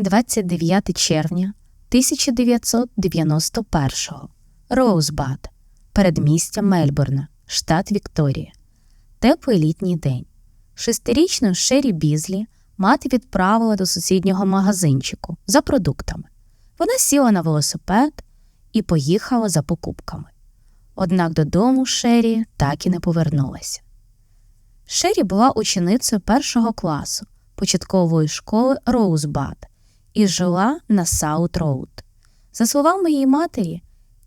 29 червня 1991-го, Роузбад, передмістя Мельбурна, штат Вікторія. Теплий літній день. Шестирічну Шері Бізлі мати відправила до сусіднього магазинчику за продуктами. Вона сіла на велосипед і поїхала за покупками. Однак додому Шері так і не повернулася. Шері була ученицею першого класу початкової школи Роузбад і жила на Саут Роуд. За словами її матері,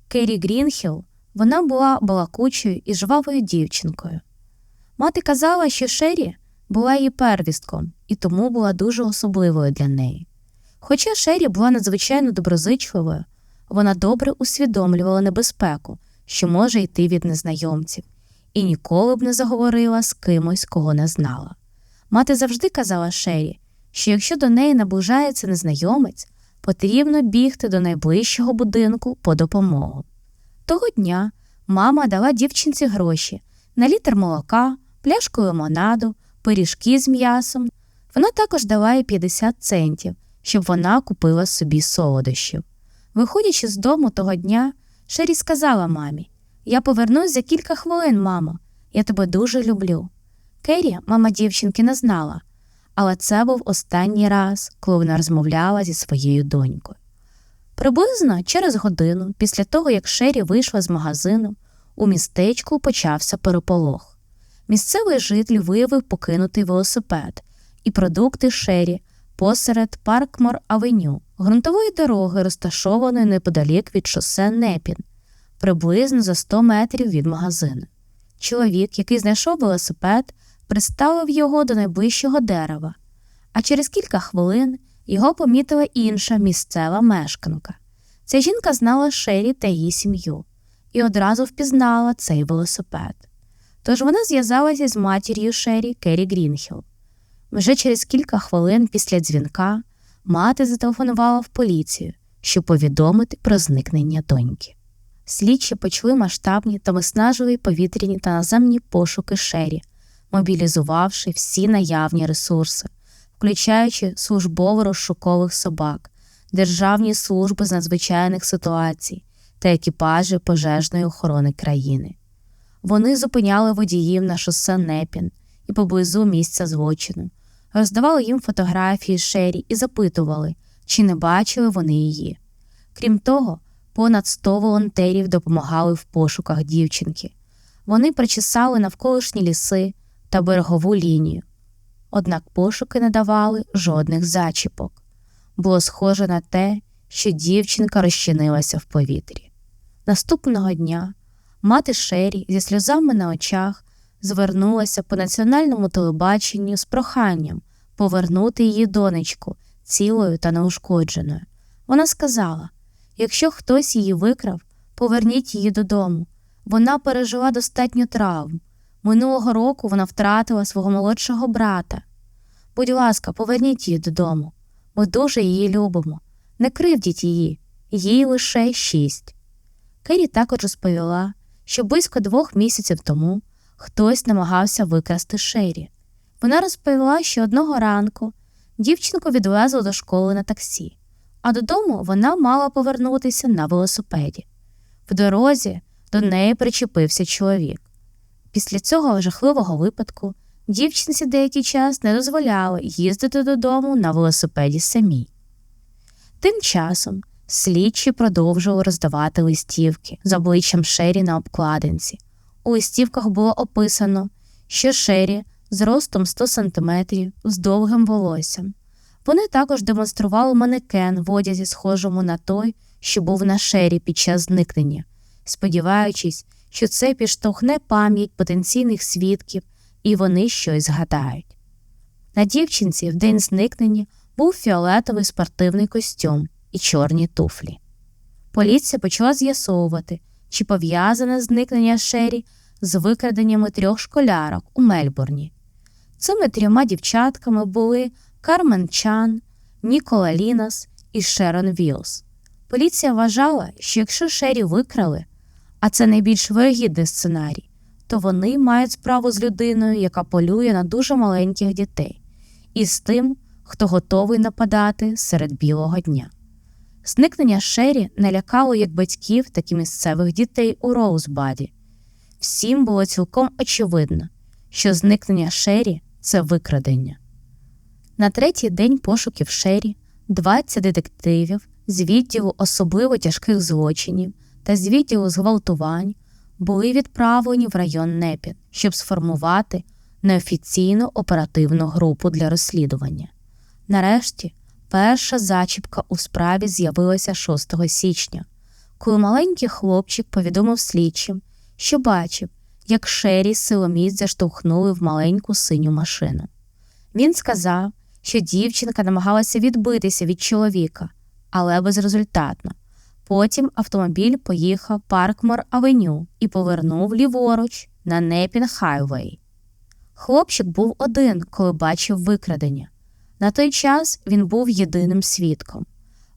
Керрі Грінхіл, вона була балакучою і жвавою дівчинкою. Мати казала, що Шері була її первістком і тому була дуже особливою для неї. Хоча Шері була надзвичайно доброзичливою, вона добре усвідомлювала небезпеку, що може йти від незнайомців, і ніколи б не заговорила з кимось, кого не знала. Мати завжди казала Шері, що якщо до неї наближається незнайомець, потрібно бігти до найближчого будинку по допомогу. Того дня мама дала дівчинці гроші на літр молока, пляшку лимонаду, пиріжки з м'ясом. Вона також дала їй 50 центів, щоб вона купила собі солодощів. Виходячи з дому того дня, Шері сказала мамі Я повернусь за кілька хвилин, мамо, я тебе дуже люблю. Керрі, мама дівчинки, не знала, але це був останній раз, коли вона розмовляла зі своєю донькою. Приблизно через годину, після того, як Шері вийшла з магазину, у містечку почався переполох. Місцевий житель виявив покинутий велосипед і продукти Шері посеред Паркмор Авеню, ґрунтової дороги, розташованої неподалік від шосе Непін, приблизно за 100 метрів від магазину. Чоловік, який знайшов велосипед, приставив його до найближчого дерева, а через кілька хвилин його помітила інша місцева мешканка. Ця жінка знала Шері та її сім'ю і одразу впізнала цей велосипед. Тож вона зв'язалася з матір'ю Шері Керрі Грінхіл. Вже через кілька хвилин після дзвінка мати зателефонувала в поліцію, щоб повідомити про зникнення доньки. Слідчі почали масштабні та виснажливі повітряні та наземні пошуки Шері, мобілізувавши всі наявні ресурси, включаючи службово розшукових собак, державні служби з надзвичайних ситуацій та екіпажі пожежної охорони країни. Вони зупиняли водіїв на шосе Непін і поблизу місця злочину, роздавали їм фотографії Шері і запитували, чи не бачили вони її. Крім того, понад 100 волонтерів допомагали в пошуках дівчинки. Вони причесали навколишні ліси та берегову лінію. Однак пошуки не давали жодних зачіпок. Було схоже на те, що дівчинка розчинилася в повітрі. Наступного дня мати Шері зі сльозами на очах звернулася по національному телебаченню з проханням повернути її донечку цілою та неушкодженою. Вона сказала якщо хтось її викрав, поверніть її додому. Вона пережила достатньо травм. Минулого року вона втратила свого молодшого брата. Будь ласка, поверніть її додому. Ми дуже її любимо. Не кривдіть її, їй лише шість. Керрі також розповіла, що близько двох місяців тому хтось намагався викрасти Шері. Вона розповіла, що одного ранку дівчинку відвезли до школи на таксі, а додому вона мала повернутися на велосипеді. В дорозі до неї причепився чоловік. Після цього жахливого випадку дівчинці деякий час не дозволяли їздити додому на велосипеді самій. Тим часом слідчі продовжували роздавати листівки з обличчям Шері на обкладинці. У листівках було описано, що Шері з ростом 100 см з довгим волоссям. Вони також демонстрували манекен в одязі, схожому на той, що був на Шері під час зникнення, сподіваючись, що це підштовхне пам'ять потенційних свідків і вони щось згадають. На дівчинці в день зникнення був фіолетовий спортивний костюм і чорні туфлі. Поліція почала з'ясовувати, чи пов'язане зникнення Шері з викраденнями трьох школярок у Мельбурні. Цими трьома дівчатками були Кармен Чан, Нікола Лінас і Шерон Вілс. Поліція вважала, що якщо Шері викрали, а це найбільш вигідний сценарій, то вони мають справу з людиною, яка полює на дуже маленьких дітей, і з тим, хто готовий нападати серед білого дня. Зникнення Шері налякало як батьків, так і місцевих дітей у Роузбаді. Всім було цілком очевидно, що зникнення Шері це викрадення. На третій день пошуків Шері 20 детективів з відділу особливо тяжких злочинів та з відділу зґвалтувань були відправлені в район Непін, щоб сформувати неофіційну оперативну групу для розслідування. Нарешті, перша зачіпка у справі з'явилася 6 січня, коли маленький хлопчик повідомив слідчим, що бачив, як Шері силоміць заштовхнули в маленьку синю машину. Він сказав, що дівчинка намагалася відбитися від чоловіка, але безрезультатно. Потім автомобіль поїхав Паркмор Авеню і повернув ліворуч на Непін Хайвей. Хлопчик був один, коли бачив викрадення. На той час він був єдиним свідком.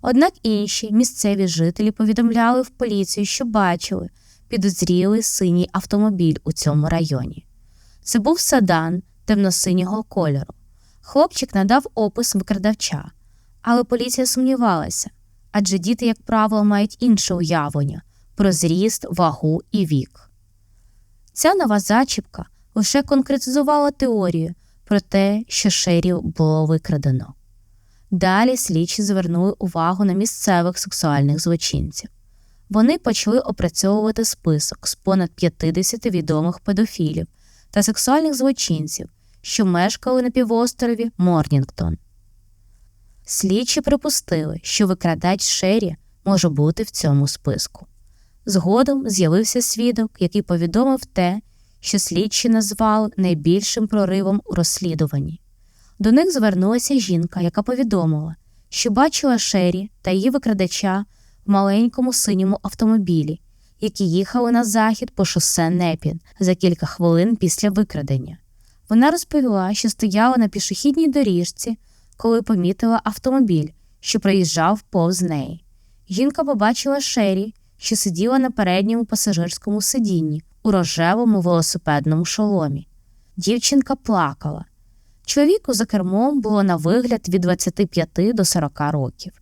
Однак інші місцеві жителі повідомляли в поліцію, що бачили підозрілий синій автомобіль у цьому районі. Це був седан темно-синього кольору. Хлопчик надав опис викрадавча, але поліція сумнівалася адже діти, як правило, мають інше уявлення про зріст, вагу і вік. Ця нова зачіпка лише конкретизувала теорію про те, що шерів було викрадено. Далі слідчі звернули увагу на місцевих сексуальних злочинців. Вони почали опрацьовувати список з понад 50 відомих педофілів та сексуальних злочинців, що мешкали на півострові Морнінгтон. Слідчі припустили, що викрадач Шері може бути в цьому списку. Згодом з'явився свідок, який повідомив те, що слідчі назвали найбільшим проривом у розслідуванні. До них звернулася жінка, яка повідомила, що бачила Шері та її викрадача в маленькому синьому автомобілі, які їхали на захід по шосе Непін за кілька хвилин після викрадення. Вона розповіла, що стояла на пішохідній доріжці, коли помітила автомобіль, що проїжджав повз неї. Жінка побачила Шері, що сиділа на передньому пасажирському сидінні у рожевому велосипедному шоломі. Дівчинка плакала. Чоловіку за кермом було на вигляд від 25 до 40 років.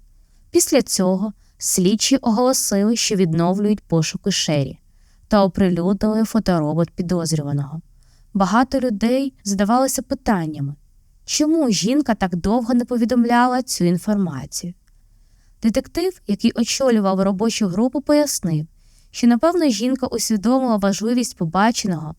Після цього слідчі оголосили, що відновлюють пошуки Шері та оприлюднили фоторобот підозрюваного. Багато людей задавалися питаннями, чому жінка так довго не повідомляла цю інформацію. Детектив, який очолював робочу групу, пояснив, що, напевно, жінка усвідомила важливість побаченого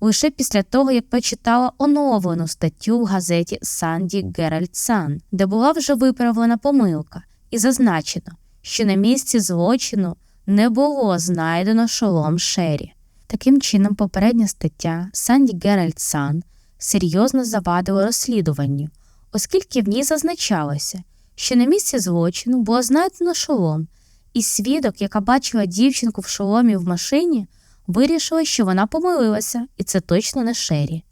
лише після того, як прочитала оновлену статтю в газеті Санді Геральт Сан, де була вже виправлена помилка, і зазначено, що на місці злочину не було знайдено шолом Шері. Таким чином, попередня стаття Санді Геральт Сан серйозно завадила розслідуванню, оскільки в ній зазначалося, що на місці злочину було знайдено шолом, і свідок, яка бачила дівчинку в шоломі в машині, вирішила, що вона помилилася, і це точно не Шері.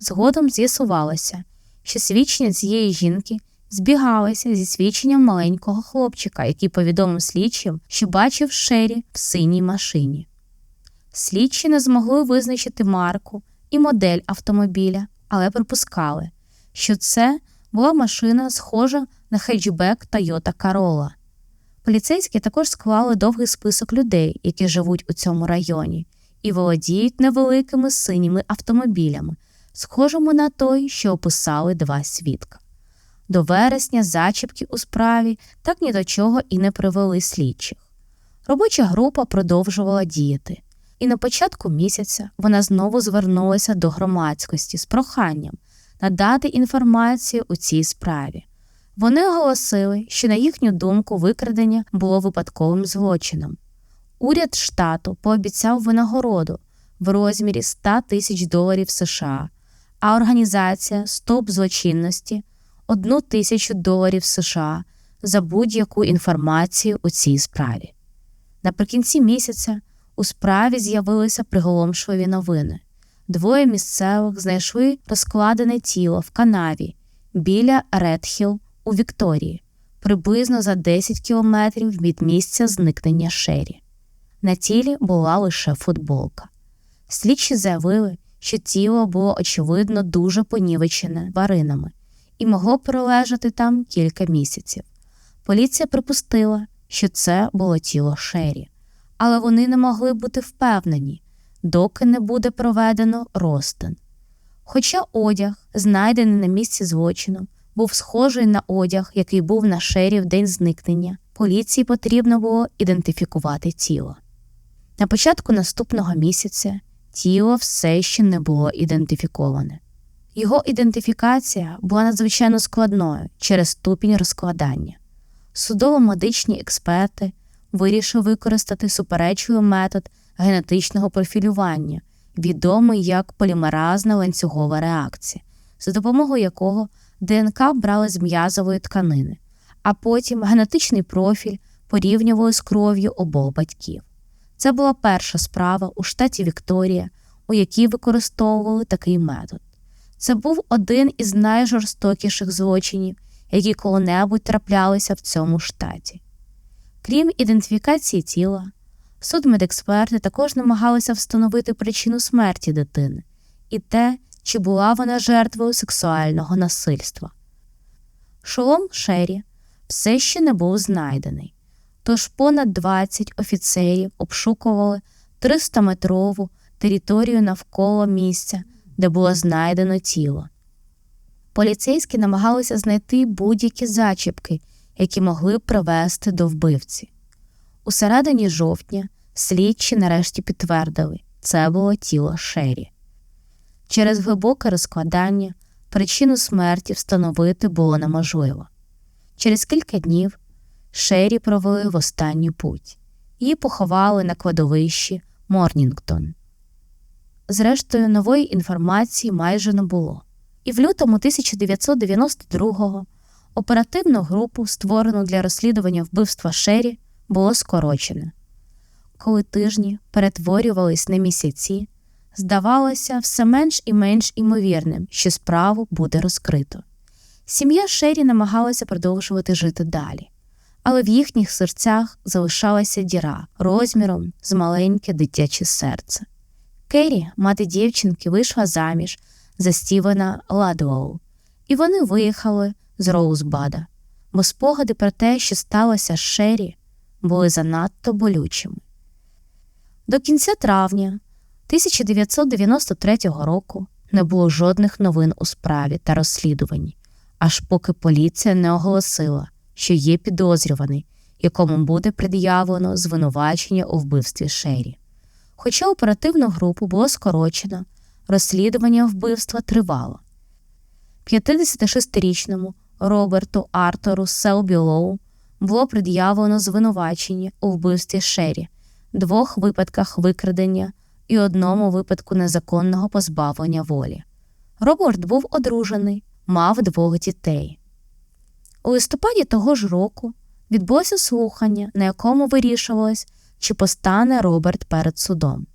Згодом з'ясувалося, що свідчення цієї жінки збігалися зі свідченням маленького хлопчика, який повідомив слідчим, що бачив Шері в синій машині. Слідчі не змогли визначити марку і модель автомобіля, але припускали, що це була машина, схожа на хеджбек Toyota Corolla. Поліцейські також склали довгий список людей, які живуть у цьому районі, і володіють невеликими синіми автомобілями, схожими на той, що описали два свідка. До вересня зачіпки у справі так ні до чого і не привели слідчих. Робоча група продовжувала діяти, і на початку місяця вона знову звернулася до громадськості з проханням надати інформацію у цій справі. Вони оголосили, що, на їхню думку, викрадення було випадковим злочином. Уряд штату пообіцяв винагороду в розмірі 100 тисяч доларів США, а організація Стоп злочинності одну тисячу доларів США за будь-яку інформацію у цій справі. Наприкінці місяця у справі з'явилися приголомшливі новини. Двоє місцевих знайшли розкладене тіло в канаві біля Редхіл у Вікторії, приблизно за 10 кілометрів від місця зникнення Шері. На тілі була лише футболка. Слідчі заявили, що тіло було очевидно дуже понівечене тваринами, і могло пролежати там кілька місяців. Поліція припустила, що це було тіло Шері, але вони не могли бути впевнені, доки не буде проведено розтин. Хоча одяг, знайдений на місці злочину, був схожий на одяг, який був на шері в день зникнення, поліції потрібно було ідентифікувати тіло. На початку наступного місяця тіло все ще не було ідентифіковане. Його ідентифікація була надзвичайно складною через ступінь розкладання. Судово-медичні експерти вирішили використати суперечливий метод генетичного профілювання, відомий як полімеразна ланцюгова реакція, за допомогою якого ДНК брали з м'язової тканини, а потім генетичний профіль порівнювали з кров'ю обох батьків. Це була перша справа у штаті Вікторія, у якій використовували такий метод. Це був один із найжорстокіших злочинів, які коли-небудь траплялися в цьому штаті. Крім ідентифікації тіла, судмедексперти також намагалися встановити причину смерті дитини і те, чи була вона жертвою сексуального насильства. Шолом Шері все ще не був знайдений, тож понад 20 офіцерів обшукували 300-метрову територію навколо місця, де було знайдено тіло. Поліцейські намагалися знайти будь-які зачіпки, які могли б привести до вбивці. У середині жовтня слідчі нарешті підтвердили, це було тіло Шері. Через глибоке розкладання причину смерті встановити було неможливо. Через кілька днів Шері провели в останню путь, її поховали на кладовищі Морнінгтон. Зрештою, нової інформації майже не було, і в лютому 1992-го оперативну групу, створену для розслідування вбивства Шері, було скорочено. Коли тижні перетворювались на місяці, здавалося все менш і менш імовірним, що справу буде розкрито. Сім'я Шері намагалася продовжувати жити далі, але в їхніх серцях залишалася діра розміром з маленьке дитяче серце. Керрі, мати дівчинки, вийшла заміж за Стівена Ладлоу, і вони виїхали з Роузбада, бо спогади про те, що сталося з Шері, були занадто болючими. До кінця травня 1993 року не було жодних новин у справі та розслідуванні, аж поки поліція не оголосила, що є підозрюваний, якому буде пред'явлено звинувачення у вбивстві Шері. Хоча оперативну групу було скорочено, розслідування вбивства тривало. 56-річному Роберту Артуру Селбілоу було пред'явлено звинувачення у вбивстві Шері, двох випадках викрадення і одному випадку незаконного позбавлення волі. Роберт був одружений, мав двох дітей. У листопаді того ж року відбулося слухання, на якому вирішувалось, чи постане Роберт перед судом.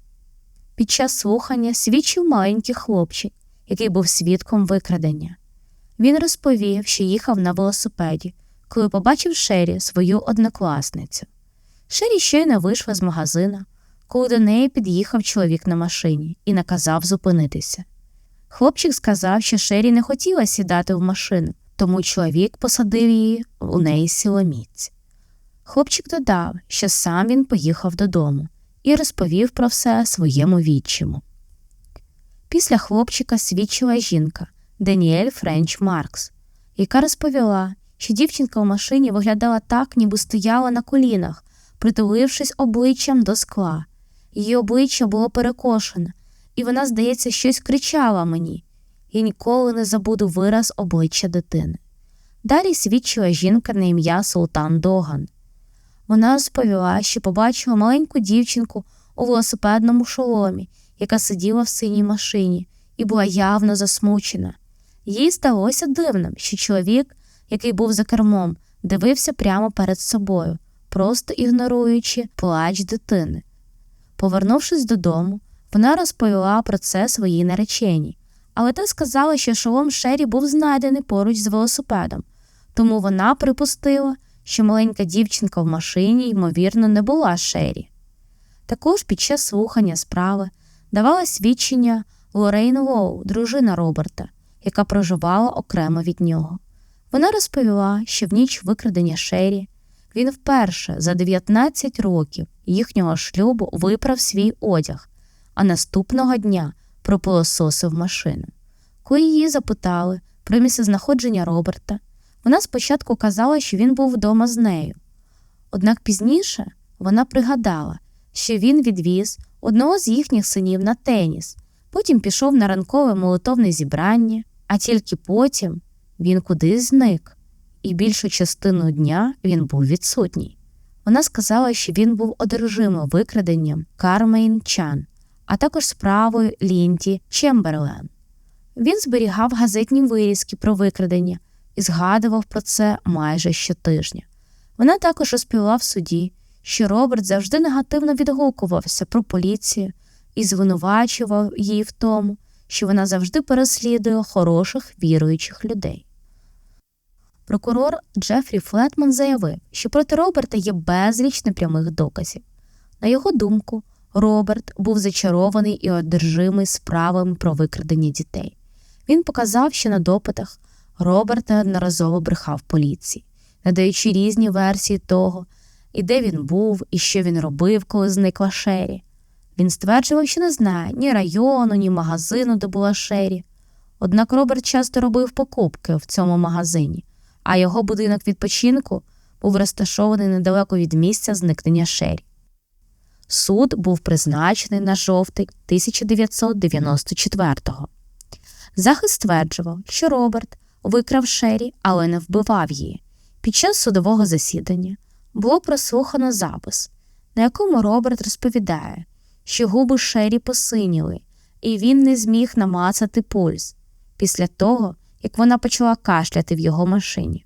Під час слухання свідчив маленький хлопчик, який був свідком викрадення. Він розповів, що їхав на велосипеді, коли побачив Шері свою однокласницю. Шері щойно вийшла з магазина, коли до неї під'їхав чоловік на машині і наказав зупинитися. Хлопчик сказав, що Шері не хотіла сідати в машину, тому чоловік посадив її у неї сіломіць. Хлопчик додав, що сам він поїхав додому і розповів про все своєму відчиму. Після хлопчика свідчила жінка Даніель Френч Маркс, яка розповіла, що дівчинка у машині виглядала так, ніби стояла на колінах, притулившись обличчям до скла. Її обличчя було перекошене, і вона, здається, щось кричала мені. Я ніколи не забуду вираз обличчя дитини. Далі свідчила жінка на ім'я Султан Доган. Вона розповіла, що побачила маленьку дівчинку у велосипедному шоломі, яка сиділа в синій машині, і була явно засмучена. Їй здалося дивним, що чоловік, який був за кермом, дивився прямо перед собою, просто ігноруючи плач дитини. Повернувшись додому, вона розповіла про це своїй нареченій, але та сказала, що шолом Шері був знайдений поруч з велосипедом, тому вона припустила, що маленька дівчинка в машині, ймовірно, не була Шері. Також під час слухання справи давала свідчення Лорейн Лоу, дружина Роберта, яка проживала окремо від нього. Вона розповіла, що в ніч викрадення Шері він вперше за 19 років їхнього шлюбу виправ свій одяг, а наступного дня пропилососив машину. Коли її запитали про місце знаходження Роберта, вона спочатку казала, що він був вдома з нею. Однак пізніше вона пригадала, що він відвіз одного з їхніх синів на теніс, потім пішов на ранкове молитовне зібрання, а тільки потім він кудись зник, і більшу частину дня він був відсутній. Вона сказала, що він був одержимий викраденням Кармейн Чан, а також справою Лінті Чемберлен. Він зберігав газетні вирізки про викрадення і згадував про це майже щотижня. Вона також розповіла в суді, що Роберт завжди негативно відгукувався про поліцію і звинувачував її в тому, що вона завжди переслідує хороших віруючих людей. Прокурор Джефрі Флетман заявив, що проти Роберта є безліч непрямих доказів. На його думку, Роберт був зачарований і одержимий справами про викрадення дітей. Він показав, що на допитах Роберт неодноразово брехав поліції, надаючи різні версії того, і де він був, і що він робив, коли зникла Шері. Він стверджував, що не знає ні району, ні магазину, де була Шері. Однак Роберт часто робив покупки в цьому магазині, а його будинок відпочинку був розташований недалеко від місця зникнення Шері. Суд був призначений на жовтий 1994-го. Захист стверджував, що Роберт викрав Шері, але не вбивав її. Під час судового засідання було прослухано запис, на якому Роберт розповідає, що губи Шері посиніли, і він не зміг намацати пульс після того, як вона почала кашляти в його машині.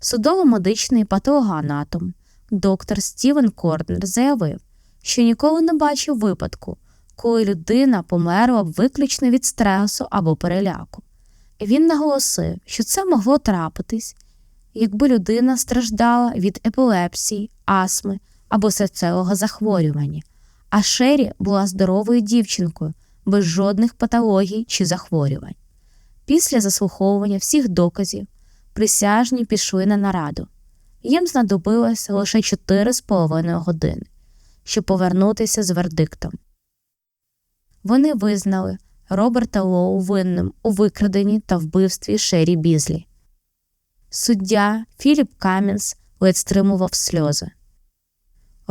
Судово-медичний патологоанатом доктор Стівен Корнер заявив, що ніколи не бачив випадку, коли людина померла виключно від стресу або переляку. Він наголосив, що це могло трапитись, якби людина страждала від епілепсії, астми або серцевого захворювання, а Шері була здоровою дівчинкою без жодних патологій чи захворювань. Після заслуховування всіх доказів присяжні пішли на нараду. Їм знадобилося лише 4,5 години, щоб повернутися з вердиктом. Вони визнали Роберта Лоу винним у викраденні та вбивстві Шері Бізлі. Суддя Філіп Камінс ледь стримував сльози.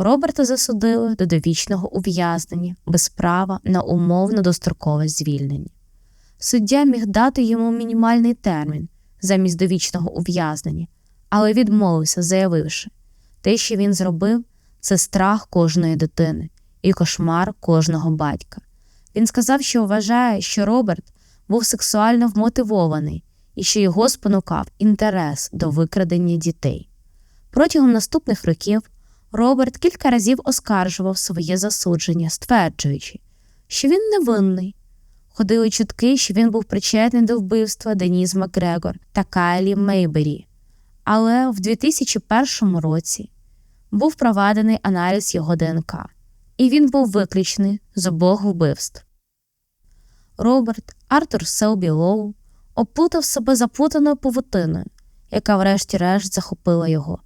Роберта засудили до довічного ув'язнення без права на умовно дострокове звільнення. Суддя міг дати йому мінімальний термін замість довічного ув'язнення, але відмовився, заявивши, те, що він зробив, це страх кожної дитини і кошмар кожного батька. Він сказав, що вважає, що Роберт був сексуально вмотивований і що його спонукав інтерес до викрадення дітей. Протягом наступних років Роберт кілька разів оскаржував своє засудження, стверджуючи, що він невинний. Ходили чутки, що він був причетний до вбивства Деніс Макгрегор та Кайлі Мейбері. Але в 2001 році був проведений аналіз його ДНК, і він був виключений з обох вбивств. Роберт Артур Селбі Лоу оплутав себе заплутаною павутиною, яка врешті-решт захопила його.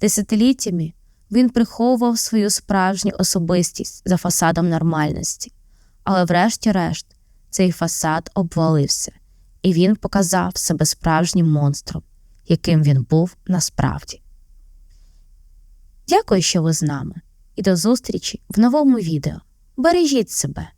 Десятиліттями він приховував свою справжню особистість за фасадом нормальності, але, врешті-решт, цей фасад обвалився, і він показав себе справжнім монстром, яким він був насправді. Дякую, що ви з нами, і до зустрічі в новому відео. Бережіть себе!